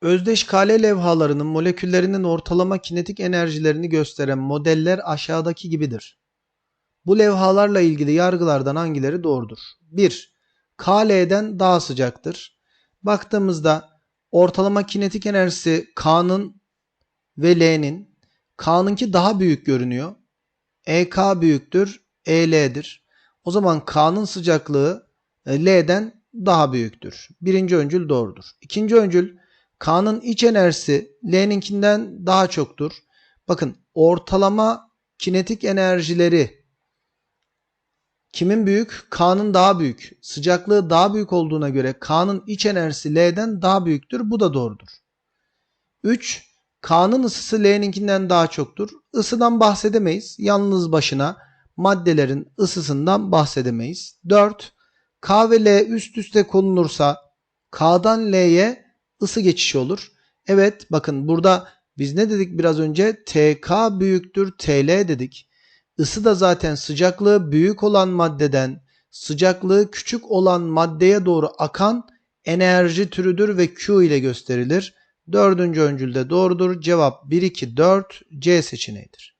Özdeş kale levhalarının moleküllerinin ortalama kinetik enerjilerini gösteren modeller aşağıdaki gibidir. Bu levhalarla ilgili yargılardan hangileri doğrudur? 1. KL'den daha sıcaktır. Baktığımızda ortalama kinetik enerjisi K'nın ve L'nin K'nınki daha büyük görünüyor. EK büyüktür, EL'dir. O zaman K'nın sıcaklığı e, L'den daha büyüktür. Birinci öncül doğrudur. İkinci öncül K'nın iç enerjisi L'ninkinden daha çoktur. Bakın ortalama kinetik enerjileri kimin büyük? K'nın daha büyük. Sıcaklığı daha büyük olduğuna göre K'nın iç enerjisi L'den daha büyüktür. Bu da doğrudur. 3. K'nın ısısı L'ninkinden daha çoktur. Isıdan bahsedemeyiz. Yalnız başına maddelerin ısısından bahsedemeyiz. 4. K ve L üst üste konulursa K'dan L'ye ısı geçişi olur. Evet bakın burada biz ne dedik biraz önce? TK büyüktür TL dedik. Isı da zaten sıcaklığı büyük olan maddeden sıcaklığı küçük olan maddeye doğru akan enerji türüdür ve Q ile gösterilir. Dördüncü öncülde doğrudur. Cevap 1, 2, 4 C seçeneğidir.